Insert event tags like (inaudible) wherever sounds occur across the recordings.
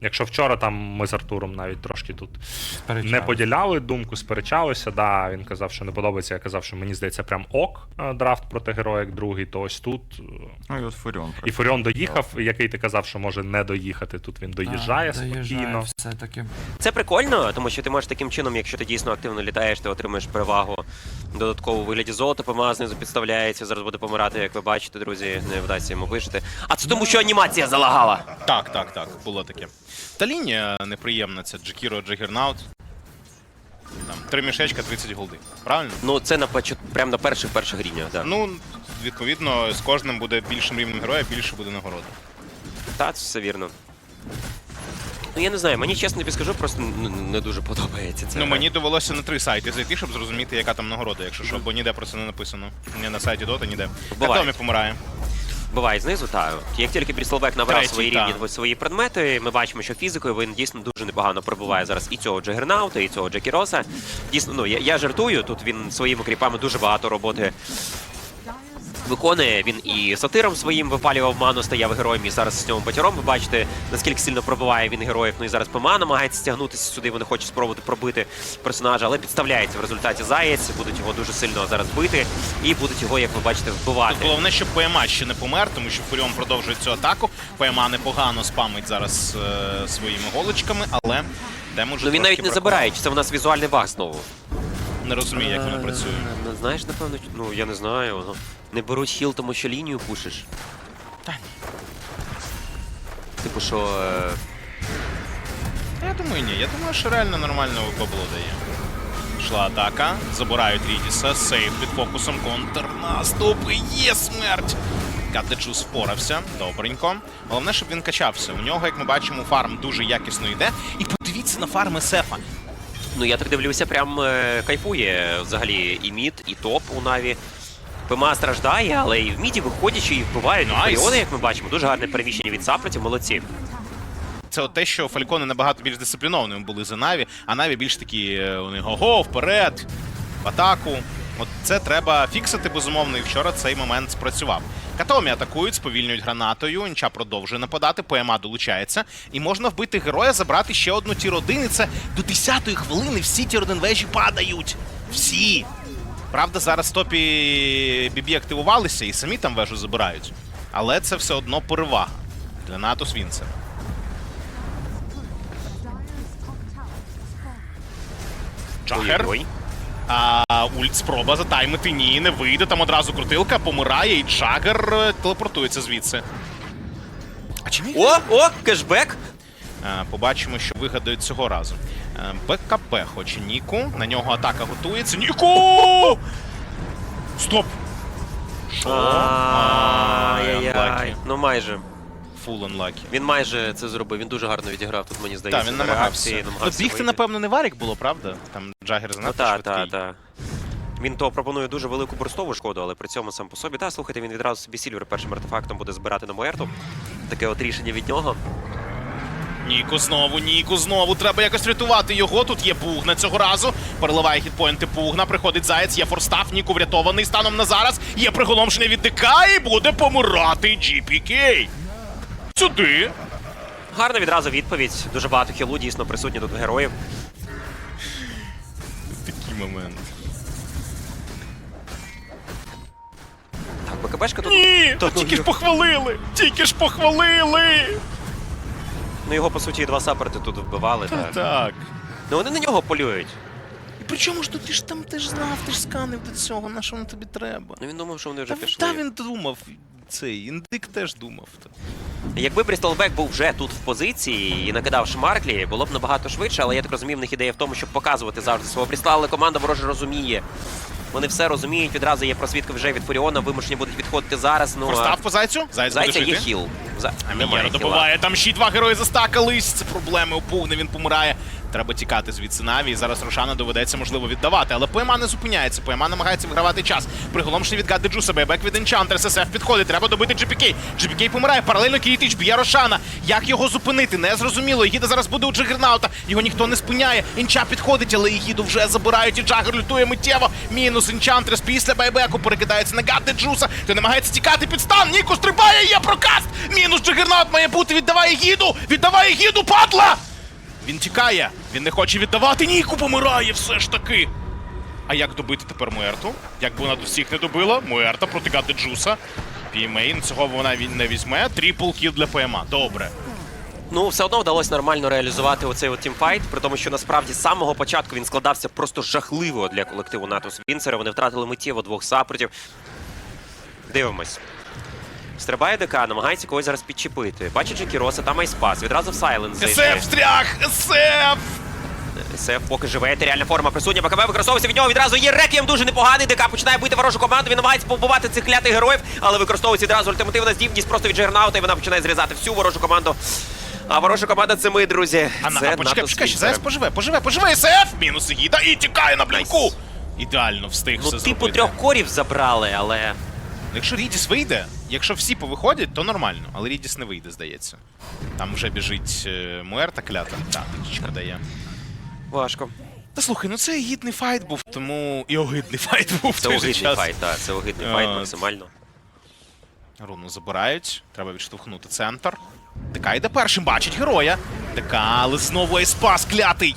Якщо вчора там ми з Артуром навіть трошки тут не поділяли думку, сперечалися. Да, він казав, що не подобається. Я казав, що мені здається, прям ок е, драфт проти героїк другий. То ось тут е, Ну і от Фуріон. і Фуріон доїхав, який ти казав, що може не доїхати. Тут він доїжджає А, доїжджає спокійно. все-таки. Це прикольно, тому що ти можеш таким чином, якщо ти дійсно активно літаєш, ти отримаєш перевагу додатково у вигляді золота, знизу підставляється, зараз буде помирати, як ви бачите, друзі, не вдасться йому вижити. А це тому, що анімація залагала. Так, так, так, було таке. Та лінія неприємна, це Джекіро Джагернаут. Там, три мішечка, 30 голди. Правильно? Ну, це на почат... прям на перших перших рівнях, да. Ну, відповідно, з кожним буде більшим рівнем героя, більше буде нагороди. Та, це все вірно. Ну я не знаю, мені чесно тобі скажу, просто н- не дуже подобається це. Ну, мені довелося на три сайти зайти, щоб зрозуміти, яка там нагорода, якщо що, бо ніде про це не написано. Ні на сайті Дота, ніде. Буває. Катомі помирає. Буває знизу, Та Як тільки Бріслбек набрав Третій, свої та. рівні свої предмети, ми бачимо, що фізикою він дійсно дуже непогано пробуває зараз і цього Джагернаута, і цього Джекіроса. Дійсно, ну я, я жартую, тут він своїми кріпами дуже багато роботи виконує. Він і сатиром своїм випалював ману, стояв героєм, і зараз з цьому батіром ви бачите, наскільки сильно пробиває він героїв. Ну і зараз ПМА намагається стягнутися сюди, вони хочуть спробувати пробити персонажа, але підставляється в результаті заєць, будуть його дуже сильно зараз бити, і будуть його, як ви бачите, вбивати. Тут головне, щоб ПМА ще не помер, тому що Фуріон продовжує цю атаку. ПМА непогано спамить зараз е, своїми голочками, але демеджу Ну він навіть не бракувало. забирає, чи це в нас візуальний баг знову. Не розумію, як воно працює. Е, Знаєш, напевно, ну я не знаю. Не беруть хіл, тому що лінію пушиш. Та ні. Типу, що. е, Та Я думаю, ні. Я думаю, що реально нормально бабло дає. Йшла атака, забирають Рідіса, сейв під фокусом, контрнаступ, і є смерть! Катечу спорався, добренько. Головне, щоб він качався. У нього, як ми бачимо, фарм дуже якісно йде. І подивіться на фарми Сефа. Ну я так дивлюся, прям е, кайфує взагалі і мід, і топ у Наві. ПМА страждає, але і в міді виходячи і вбивають Найс. Фаріони, як ми бачимо. Дуже гарне переміщення від сапратів, молодці. Це от те, що Фалькони набагато більш дисциплінованими були за Наві, а Наві більш такі е, вони го-го, вперед, в атаку. От це треба фіксити, безумовно, і вчора цей момент спрацював. Катомі атакують, сповільнюють гранатою, Інча продовжує нападати, ПМА долучається. І можна вбити героя, забрати ще одну тір 1 І це до 10-ї хвилини всі тір 1 вежі падають. Всі. Правда, зараз топі бібі активувалися і самі там вежу забирають. Але це все одно перевага для НАТО. Джагер. Ой-ой. А ульт спроба затаймити ні, не вийде. Там одразу крутилка помирає, і Джагер е, телепортується звідси. А чи міг? О, о, кешбек! Е, Побачимо, що вигадають цього разу. Е, БКП хоче Ніку. На нього атака готується. Ніку! Стоп! Що? Ай-яй-яй. Ну майже. Full unlucky. Він майже це зробив. Він дуже гарно відіграв тут, мені здається. Так, він намагався. бігти, напевно, не варік було, правда? Там Джагер Ну занадто так, швидкий. так, так. Він то пропонує дуже велику бурстову шкоду, але при цьому сам по собі. Та, слухайте, він відразу собі сільвер першим артефактом буде збирати на Моерту. Таке от рішення від нього. Ніку знову, Ніку знову. Треба якось рятувати його. Тут є Пугна цього разу. Переливає хітпоінти Пугна. Приходить Заєць, є форстав. Ніку врятований станом на зараз. Є приголомшений від ДК і буде помирати GPK. Сюди. Гарна відразу відповідь. Дуже багато хілу дійсно присутні тут героїв. Такий момент. Так, БКБшка тут. Ні! Та Тільки ж похвалили! Тільки ж похвалили! Ну його по суті і два саперти тут вбивали. Так. Так. Ну вони на нього полюють. І при чому ж тут ти ж там ти ж знав, ти ж сканив до цього, на що воно тобі треба? Ну він думав, що вони вже Та, пішли. та він думав, цей індик теж думав. Якби Брістолбек був вже тут в позиції і накидав шмарклі, було б набагато швидше, але я так розумію, в них ідея в тому, щоб показувати завжди свого Бріста, але команда вороже розуміє. Вони все розуміють, відразу є просвідка вже від Фуріона, вимушені будуть відходити зараз. Ну, а по зайцю? Буде Зайця є хіл. За... А Немає Мінєро хіла. добиває, там ще й два герої застакались. Це проблеми у Пугни, він помирає. Треба тікати звідси Наві. І зараз Рошана доведеться, можливо, віддавати. Але ПМА не зупиняється. ПМА намагається вигравати час. Приголомшений від Гадди Джуса. Бейбек від Енчантер. ССФ підходить. Треба добити GPK. GPK помирає. Паралельно Кіїтич б'є Рошана. Як його зупинити? Не зрозуміло. Ігіда зараз буде у Джигернаута. Його ніхто не спиняє. Інча підходить, але Ігіду вже забирають. І Джагер лютує миттєво. Мінус Інчантрес після Бейбеку перекидається на Гадди Джуса. Той намагається тікати під стан. Ніку стрибає. Є прокаст. Мінус Джигернаут має бути. Віддавай Ігіду. Віддавай Ігіду, падла! Він тікає, він не хоче віддавати, Ніку помирає все ж таки. А як добити тепер Муерту? Як би вона до всіх не добила, Муерта проти Гадди Джуса. Пімейн, цього вона він не візьме. Трипл кіл для ПМА. Добре. Ну, все одно вдалося нормально реалізувати оцей тімфайт, при тому, що насправді з самого початку він складався просто жахливо для колективу Натус Вінцера. Вони втратили миттєво двох сапортів. Дивимось. Стрибає ДК, намагається когось зараз підчепити. Бачить Джекіроса, там айспас. Відразу в Сайленс заїжджає. СФ стряг! СФ! СФ поки живе, реальна форма присутня. БКБ використовується від нього. Відразу є реквієм дуже непоганий. ДК починає бити ворожу команду. Він намагається побувати цих клятих героїв, але використовується відразу ультимативна здібність просто від Джернаута, і вона починає зрізати всю ворожу команду. А ворожа команда це ми, друзі. А, на, це а почекай, почекай, ще зараз поживе, поживе, поживе СФ! Мінус Ігіда і тікає на блінку! Ідеально встиг Ну, все типу зробити. трьох корів забрали, але. Якщо Рідіс вийде, якщо всі повиходять, то нормально. Але Рідіс не вийде, здається. Там вже біжить е, Муерта клята. Так, трішечки дає. Важко. Та слухай, ну це гідний файт був, тому і огидний файт був в Це той же огидний час. файт, так, це огидний Е, файт максимально. Руну забирають, треба відштовхнути центр. ДК йде першим, бачить героя. ДК, але знову еспас клятий.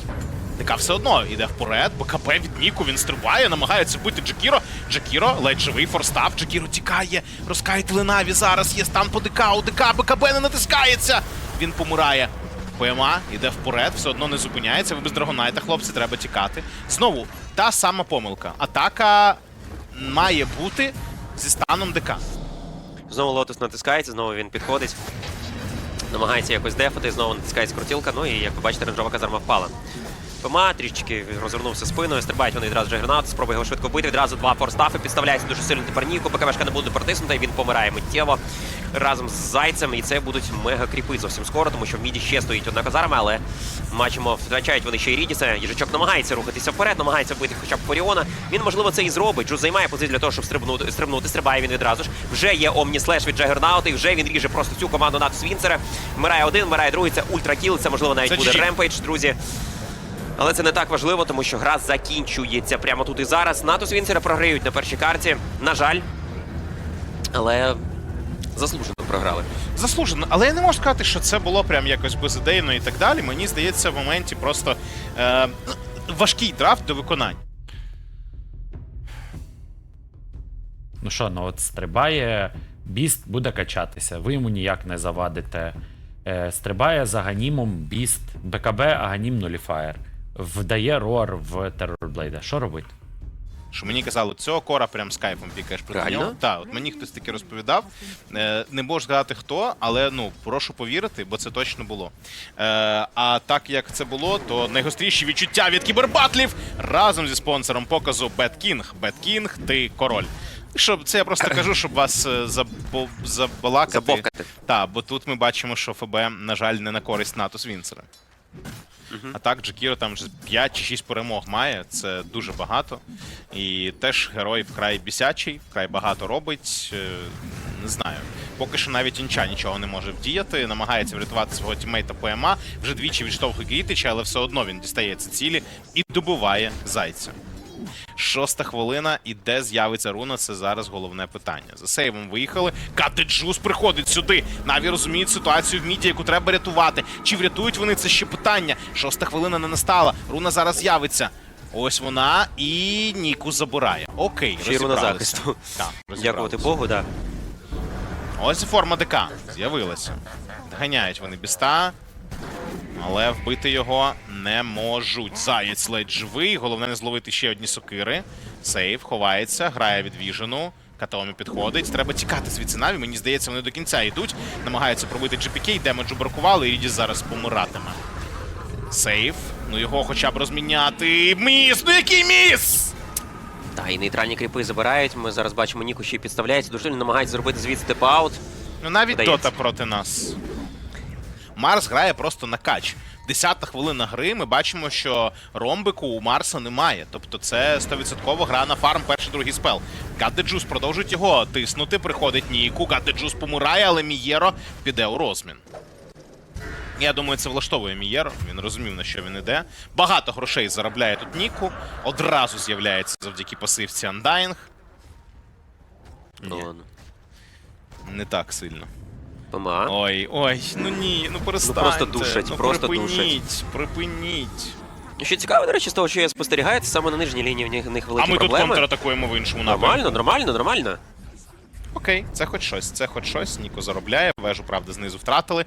ДК все одно йде вперед, БКБ від Ніку, він стрибає, намагається бити Джекіро. Джекіро, ледь живий, форстав, Джекіро тікає, розкайтили Наві, зараз є стан по ДК, у ДК, БКБ не натискається. Він помирає. ПМА йде вперед, все одно не зупиняється. Ви без Драгонайта, хлопці, треба тікати. Знову та сама помилка. Атака має бути зі станом ДК. Знову лотус натискається, знову він підходить. Намагається якось дефати, знову натискається крутілка. Ну і як ви бачите, ренджова казарма впала. ПМА трішечки розвернувся спиною, стрибають вони відразу Джагернаут, спробує його швидко вбити, відразу два форстафи, підставляється дуже сильно тепер Ніку, БКВшка не буде протиснута, і він помирає миттєво разом з Зайцем, і це будуть мега кріпи зовсім скоро, тому що в міді ще стоїть одна казарма, але бачимо, втрачають вони ще й Рідіса. Їжачок намагається рухатися вперед, намагається вбити хоча б Форіона. Він, можливо, це і зробить. Джуз займає позицію для того, щоб стрибнути, стрибнути, стрибає він відразу ж. Вже є Омні Слеш від Джагернаута, і вже він ріже просто цю команду Натус Вінцера. Вмирає один, вмирає другий, це ультракіл, це можливо навіть Це буде ремпейдж, друзі. Але це не так важливо, тому що гра закінчується прямо тут і зараз. Натус Вінцера програють на першій карті. На жаль. Але заслужено програли. Заслужено, але я не можу сказати, що це було прям якось безідейно і так далі. Мені здається, в моменті просто е, важкий драфт до виконання. Ну що, ну от стрибає, біст буде качатися, ви йому ніяк не завадите. Е, стрибає за ганімом біст, БКБ, аганім нуліфаєр. Вдає рор в Террорблейда. Що робити? Що мені казали, цього кора прям з кайфом пікаєш проти Реально? нього. Так, от мені хтось таки розповідав. Е, не можу згадати хто, але ну прошу повірити, бо це точно було. Е, а так як це було, то найгостріші відчуття від кібербатлів разом зі спонсором показу Bad King. Bad King, ти король. Щоб це я просто кажу, щоб вас е, забо, забалакати. Забовкати. Так, бо тут ми бачимо, що ФБ, на жаль, не на користь Натус Вінцера. А так, Джекіро там вже 5 чи 6 перемог має, це дуже багато. І теж герой вкрай бісячий, вкрай багато робить. е, Не знаю. Поки що навіть інча нічого не може вдіяти, намагається врятувати свого тімейта ПМА, вже двічі відштовхує Грітича, але все одно він дістається цілі і добиває зайця. Шоста хвилина, і де з'явиться руна, це зараз головне питання. За сейвом виїхали. Катеджус приходить сюди. Наві розуміють ситуацію в міді, яку треба рятувати. Чи врятують вони це ще питання? Шоста хвилина не настала. Руна зараз з'явиться. Ось вона і Ніку забирає. Окей, руна розібралися. захисту. Так, Дякувати. Богу, так. Ось і форма ДК з'явилася. Доганяють вони біста, але вбити його не можуть. Заєць ледь живий. Головне не зловити ще одні сокири. Сейв ховається, грає від Віжену. Катомі підходить. Треба тікати звідси Наві. Мені здається, вони до кінця йдуть. Намагаються пробити GPK, демеджу бракували, і Рідіс зараз помиратиме. Сейв. Ну його хоча б розміняти. Міс! Ну який міс? Та і нейтральні кріпи забирають. Ми зараз бачимо, Ніку ще й підставляється. Дуже намагається зробити звідси теп-аут. Ну навіть Дота проти нас. Марс грає просто на кач. Десята хвилина гри. Ми бачимо, що ромбику у Марса немає. Тобто це 100% гра на фарм перший другий спел. Гаддеджус продовжують його тиснути. Приходить Ніку. Гаддеджус помирає, але Мієро піде у розмін. Я думаю, це влаштовує Мієро. Він розумів, на що він іде. Багато грошей заробляє тут Ніку. Одразу з'являється завдяки пасивці Undying. Ну, ладно. не так сильно. ПМА. Ой, ой, ну ні, ну перестаньте. просто душать, ну, просто припиніть, припиніть. Що цікаво, до речі, з того, що я спостерігаю, це саме на нижній лінії в них, в них А великі ми тут контратакуємо в іншому напрямку. Нормально, нормально, нормально. Окей, це хоч щось, це хоч щось. Ніко заробляє, вежу, правда, знизу втратили.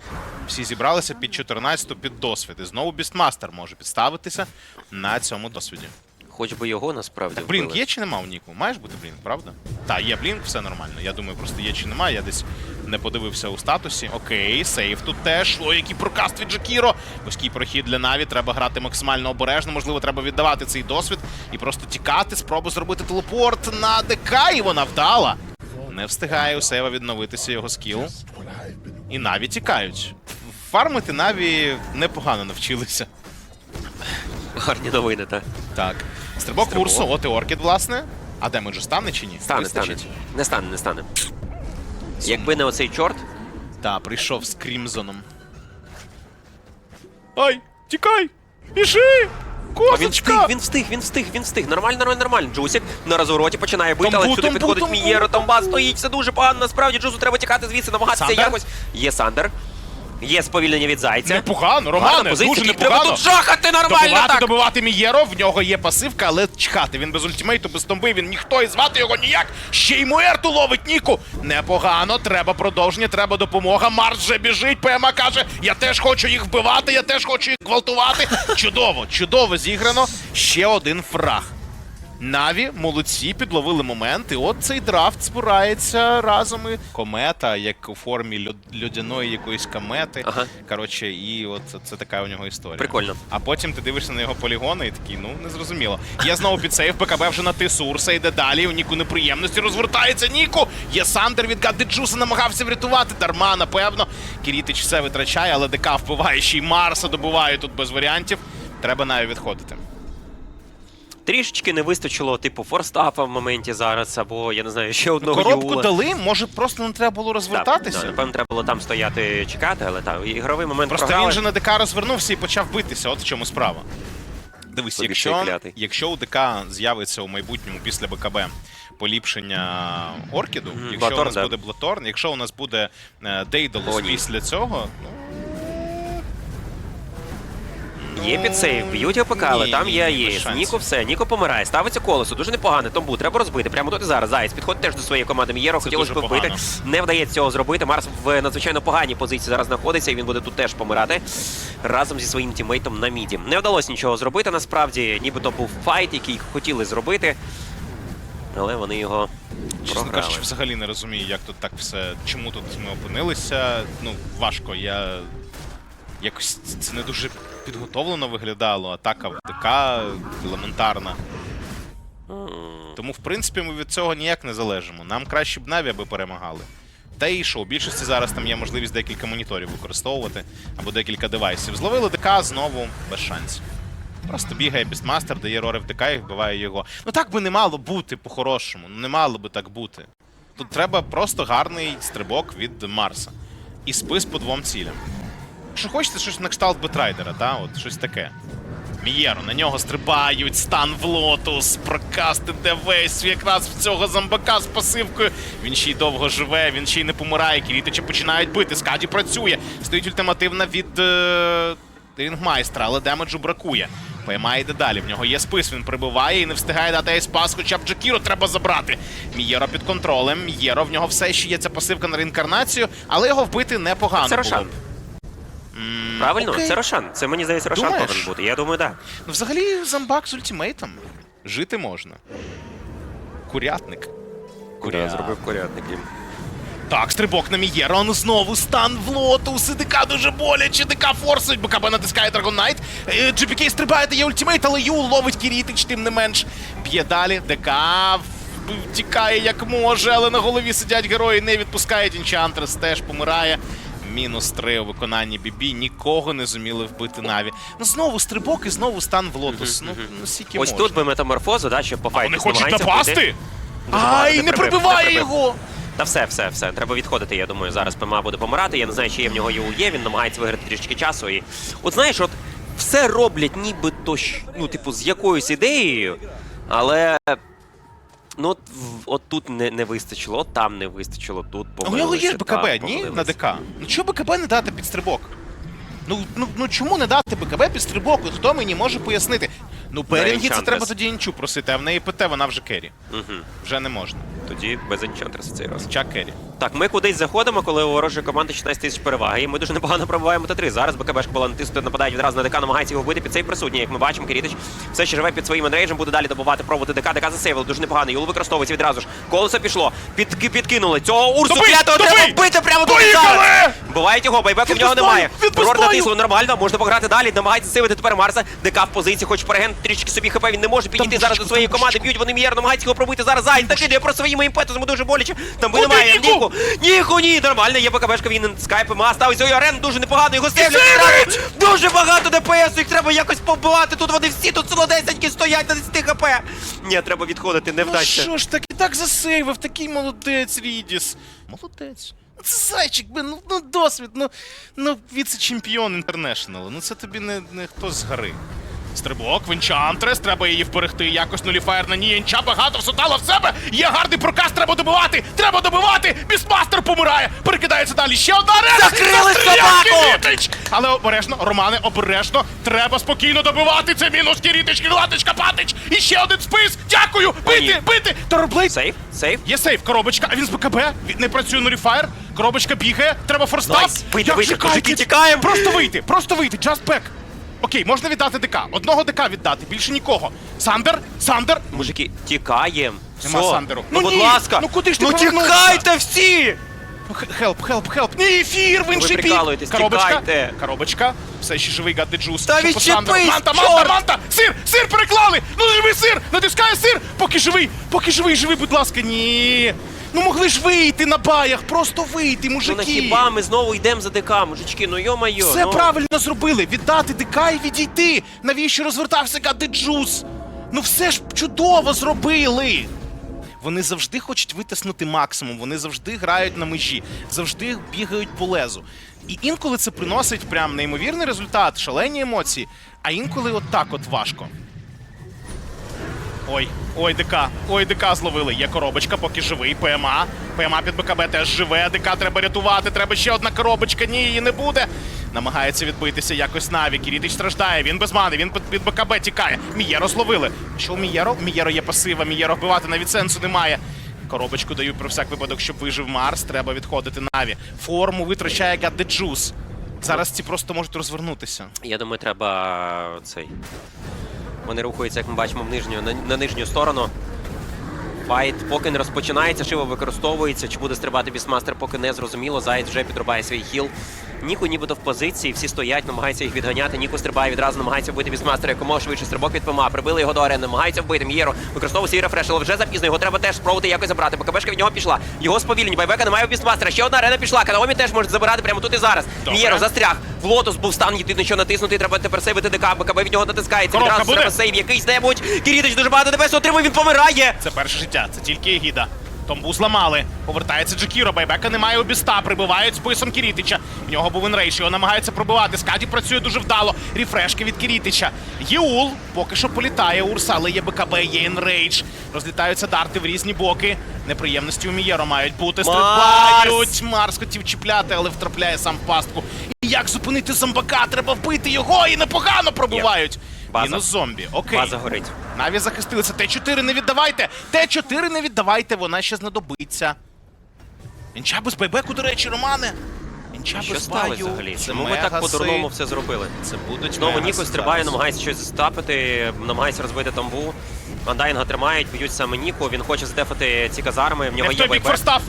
Всі зібралися під 14 під досвід. І знову Бістмастер може підставитися на цьому досвіді. Хоч би його насправді. Блінк вбили. є чи нема у Ніку? Маєш бути блінк, правда? Так, є блінк, все нормально. Я думаю, просто є чи нема. Я десь не подивився у статусі. Окей, сейф тут теж. О, який прокаст від Джакіро. Вузький прохід для Наві. Треба грати максимально обережно. Можливо, треба віддавати цей досвід і просто тікати. Спробу зробити телепорт на ДК, і вона вдала. Не встигає у Сейва відновитися його скіл. І Наві тікають. Фармити Наві непогано навчилися. Гарні новини, так. Так. Стрибок Стрибок. курсу, от і Оркід, власне. А демеджу стане чи ні? Стане, стане. Не стане, не стане. Якби не оцей чорт, Та, прийшов з Крімзоном. Ай, тікай! Біжи! А він Козочка! встиг, він встиг, він встиг, він встиг. Нормально, нормально, нормально. Джусік на розвороті починає бити, Тамбу, але сюди тамбу, підходить тамбу. Мієро, Тамбас стоїть, все дуже погано. Насправді Джусу треба тікати звідси, намагатися Сандер? якось. Є Сандер. Є сповільнення від зайця. Непогано, Гарна Романе, позиція, дуже тільки треба непогано. тут жахати нормально добивати, так. добивати Мієро, в нього є пасивка, але чекати. Він без ультимейту, без томби, він ніхто і звати його ніяк. Ще й Муерту ловить Ніку. Непогано, треба продовження, треба допомога. Марс вже біжить. ПМА каже: я теж хочу їх вбивати, я теж хочу їх гвалтувати. (laughs) Чудово, чудово зіграно. Ще один фраг. Наві молодці, підловили момент, і от цей драфт збирається разом. І комета, як у формі льод- льодяної якоїсь комети. Ага. Коротше, і от це, це така у нього історія. Прикольно. А потім ти дивишся на його полігони і такий, ну не зрозуміло. Є знову під сейф, БКБ вже натис Урса, йде далі. У Ніку неприємності розвертається Ніку. Є Сандер від Гаддеджуса, намагався врятувати. Дарма, напевно. Кірітич все витрачає, але ДК вбиває ще й Марса, добиває тут без варіантів. Треба навіть відходити. Трішечки не вистачило, типу, форстафа в моменті зараз, або я не знаю, ще одного Коробку Юла. дали, може просто не треба було розвертатися. да, напевно, треба було там стояти, чекати, але так, ігровий момент Просто програли. він же на ДК розвернувся і почав битися. От в чому справа. Дивись, Тобі якщо, клятий. якщо у ДК з'явиться у майбутньому після БКБ поліпшення Оркіду, Мгм, якщо у Блаторн, нас да. буде Блаторн, якщо у нас буде е, Дейдалус після цього, ну. Є підсейв, б'ють АПК, але Ні, там є ні, без АЄС. шансів. Ніко все, Ніко помирає, ставиться колесо, дуже непогане. Тому треба розбити. Прямо тут і зараз. Заєць підходить теж до своєї команди М'єро, хотілося б дуже вбити. погано. Не вдається цього зробити. Марс в надзвичайно поганій позиції зараз знаходиться, і він буде тут теж помирати разом зі своїм тімейтом на міді. Не вдалося нічого зробити. Насправді, нібито був файт, який хотіли зробити. Але вони його Чесно програли. кажучи, взагалі не розумію, як тут так все. Чому тут ми опинилися. Ну, важко. Я якось це не дуже підготовлено виглядало. Атака в ДК елементарна. Тому, в принципі, ми від цього ніяк не залежимо. Нам краще б Наві аби перемагали. Та і що, у більшості зараз там є можливість декілька моніторів використовувати або декілька девайсів. Зловили ДК знову без шансів. Просто бігає Бістмастер, дає рори в ДК і вбиває його. Ну так би не мало бути по-хорошому. Ну не мало би так бути. Тут треба просто гарний стрибок від Марса. І спис по двом цілям. Якщо хочете щось на кшталт Бетрайдера, та? От щось таке. Мієро, на нього стрибають, стан в лотус, прокаст іде весь якраз в цього зомбака з пасивкою. Він ще й довго живе, він ще й не помирає, кірітичі починають бити. Скаді працює. Стоїть ультимативна від е... рінгмайстра, але демеджу бракує. ПМА йде далі. В нього є спис, він прибиває і не встигає дати ейспас, хоча б Джакіро треба забрати. Мієро під контролем. Мієро, в нього все ще є ця пасивка на реінкарнацію, але його вбити непогано. Це було. М, Правильно? окей. Це Рошан. Це мені здається, Рошан Думаєш? повинен бути. Я думаю, так. Ну, взагалі, зомбак з ультимейтом. Жити можна. Курятник. Да. Зробив курятник їм. Так, стрибок на Мієро, ну знову стан в лотус, і ДК дуже боляче, ДК форсить, БКБ натискає Dragon Knight, Е, GPK стрибає, дає ультимейт, але Юл ловить Кірітич, тим не менш. Б'є далі, ДК в- втікає як може, але на голові сидять герої, не відпускають, Інчантрес теж помирає. Мінус 3 у виконанні Бібі. Нікого не зуміли вбити Наві. Ну знову стрибок і знову стан в лотус. Ну, ну стільки Ось можна. тут би метаморфозу, да, щоб пофайтись. вони хочуть намагається напасти? Дуже багато Ай, не прибив, пробиває прибив. його! Та все, все, все. Треба відходити, я думаю. Зараз ПМА буде помирати. Я не знаю, чи є в нього ЮУ є, він намагається виграти трішки часу. І от знаєш, от все роблять нібито, щ- ну, типу, з якоюсь ідеєю, але. Ну, от, от тут не, не вистачило, от там не вистачило, тут А у нього є ж БКБ, БКБ, ні? помилилися. На ДК. Ну чого БКБ не дати під стрибок? Ну, ну, ну чому не дати БКБ під стрибок? Хто мені може пояснити? Ну, Берінгі це треба тоді інчу просити, а в неї ПТ вона вже керрі. Мгм. Вже не можна. Тоді без енчантресу цей раз. Чак керрі. Так, ми кудись заходимо, коли у ворожої команди 16 тисяч переваги. І ми дуже непогано пробиваємо Т3. Зараз БКБшка була натиснути, нападають відразу на ДК, намагається його вбити. Під цей присутній, як ми бачимо, Кирітич все ще живе під своїм енрейджем, буде далі добувати, пробувати ДК. ДК засейвили, дуже непогано. Юл використовується відразу ж. Колесо пішло. Під, підкинули. Цього урсу Добий! клятого Добий! треба вбити прямо тут зараз. Бувають його, байбеку в нього немає. Рор натиснув нормально, можна пограти далі. Намагається сейвити тепер Марса. ДК в позиції, хоче переген трішки собі хп. Він не може підійти Там зараз до своєї команди. Б'ють вони Мієр, намагається його пробити зараз. Зайн накидає про своїм імпетусом, дуже боляче. Там би немає Ніку? Ніку. Ніку, ні, нормально, є БКБшка, він скайп, ма ставить свою арену, дуже непогано, його відразу. Дуже багато ДПС, їх треба якось побивати. Тут вони всі тут солодесенькі стоять на 10 хп. Ні, треба відходити, не Ну що ж, так і так засейвив, такий молодець Рідіс. Молодець. Ну, Це зайчик, блин, ну, ну досвід, ну, ну віце-чемпіон інтернешнлу. Ну це тобі не, не хтось з гори. Стрибок, Венчантрес, треба її вберегти. Якось нуліфаєр на ній. Енча багато всутала в себе. Є гарний проказ, треба добивати! Треба добивати! Бісмастер помирає! Перекидається далі. Ще одна арена! Закрили собаку! Але обережно, Романе, обережно. Треба спокійно добивати. Це мінус Кірітич, Кілатич, Капатич. І ще один спис. Дякую! Бити, бити! Торблейд Сейф, сейф. Є сейф, коробочка, а він з БКБ, він не працює нуліфаєр, коробочка бігає, треба форстап. Вийти, вийти, тікаємо. Просто вийти, просто вийти, just back. Окей, можна віддати ДК. Одного ДК віддати, більше нікого. Сандер, Сандер. Мужики, тікаємо. Нема Все. Сандеру. Ну, Ну будь ні, ласка. ну куди ж ти Ну повернувся? тікайте всі! Хелп, хелп, хелп. Ні, ефір в інший бік. прикалуєтесь, Коробочка, тікайте. коробочка. Все ще живий гадди джус. Та Що по Сандеру? відчепись, Манта, чорт! манта, манта! Сир, сир переклали! Ну живий сир! Натискає сир! Поки живий, поки живий, живий, будь ласка, ні. Ну могли ж вийти на баях, просто вийти, Ну мужики. на хіба ми знову йдемо за ДК, мужички, ну йо-майо. Все ну. правильно зробили. Віддати ДК і відійти. Навіщо розвертався гадди джус? Ну все ж чудово зробили. Вони завжди хочуть витиснути максимум, вони завжди грають на межі, завжди бігають по лезу. І інколи це приносить прям неймовірний результат, шалені емоції, а інколи от так от важко. Ой, ой, ДК, ой, ДК зловили. Є коробочка, поки живий. ПМА. ПМА під БКБ теж живе. ДК треба рятувати. Треба ще одна коробочка. Ні, її не буде. Намагається відбитися якось Наві. Кірітич страждає. Він без мани, він під, БКБ тікає. Мієро зловили. Що у Мієро? Мієро є пасива, Мієро вбивати навіть сенсу немає. Коробочку дають про всяк випадок, щоб вижив Марс. Треба відходити Наві. Форму витрачає Гадде Джус. Зараз ці просто можуть розвернутися. Я думаю, треба цей. Вони рухаються, як ми бачимо, в нижню, на, на нижню сторону. Файт поки не розпочинається, шиво використовується. Чи буде стрибати бісмастер, поки не зрозуміло. Заєць вже підрубає свій хіл. Ніку нібито в позиції, всі стоять, намагаються їх відганяти. Ніку стрибає відразу, намагається вбити бісмастера, якомога швидше стрибок від ПМА. Прибили його до арени, намагається вбити М'єро. Використовує свій рефреш, але вже запізно. Його треба теж спробувати якось забрати. БКБшка від нього пішла. Його сповільнюють. Байбека немає у бісмастера. Ще одна арена пішла. Канаомі теж може забирати прямо тут і зараз. М'єро застряг. В лотос був стан, єдине, що натиснути. Треба тепер сейвити ДК. БКБ від нього натискається. Відразу треба сейв якийсь небудь. Кірітич дуже багато ДПС отримує, він помирає. Це перше життя, це тільки Егіда. Томбу зламали. Повертається Джекіро. Байбека немає у біста. Прибивають списом Кірітича. В нього був інрейш. Його намагаються пробивати. Скаді працює дуже вдало. Ріфрешки від Кірітича. Єул поки що політає. Урса, але є БКБ, є інрейдж. Розлітаються дарти в різні боки. Неприємності у Мієро мають бути. Стрибають. Марс хотів чіпляти, але втрапляє сам в пастку. І як зупинити зомбака? Треба вбити його і непогано пробивають. База. Мінус зомбі. Окей. База горить. Наві захистилися. Т4 не віддавайте! Т4 не віддавайте, вона ще знадобиться. Інча без байбеку, до речі, Романе. Інча Що без сталося баю. взагалі? Це Чому ми так мегаси. по-дурному все зробили? Це будуть Знову мегаси Ніко стрибає, зараз. намагається щось застапити, намагається розбити тамбу. Андайнга тримають, б'ють саме Ніку. Він хоче здефати ці казарми. В Не нього в є той бік байбек. форстав.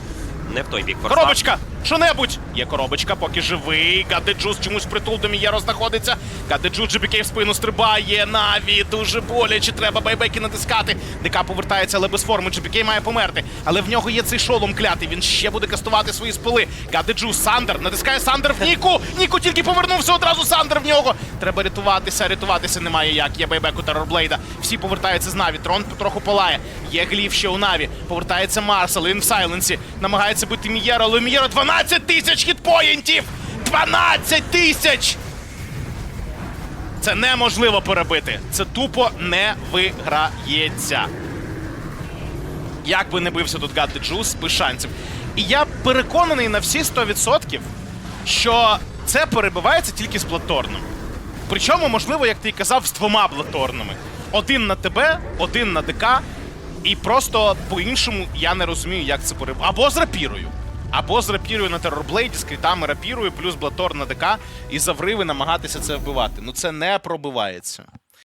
Не в той бік. Форстав. Коробочка! Що-небудь. Є коробочка, поки живий. Гадеджус чомусь притул до Мієро знаходиться. Гадеджус GBK в спину стрибає. Наві дуже боляче. Треба байбеки натискати. ДК повертається, але без форми. GBK має померти. Але в нього є цей шолом клятий. Він ще буде кастувати свої спили. Гадеджус, Сандер. Натискає Сандер в Ніку. Ніку тільки повернувся одразу. Сандер в нього. Треба рятуватися. Рятуватися немає як. Є байбек у Терорблейда. Всі повертаються з Наві. Трон потроху палає. Є гліф ще у Наві. Повертається Марсел. Він в сайленсі. Намагається бити Мієро, але Мієро 12 тисяч хітпоєнтів! 12 тисяч! Це неможливо перебити. Це тупо не виграється. Як би не бився тут Гадди Джус, без шансів. І я переконаний на всі 100%, що це перебивається тільки з Блаторном. Причому, можливо, як ти й казав, з двома Блаторнами. Один на тебе, один на ДК, і просто по-іншому я не розумію, як це переб... Або з рапірою. Або з рапірою на терорблейді, з критами рапірою, плюс блатор на ДК, і за вриви намагатися це вбивати. Ну це не пробивається.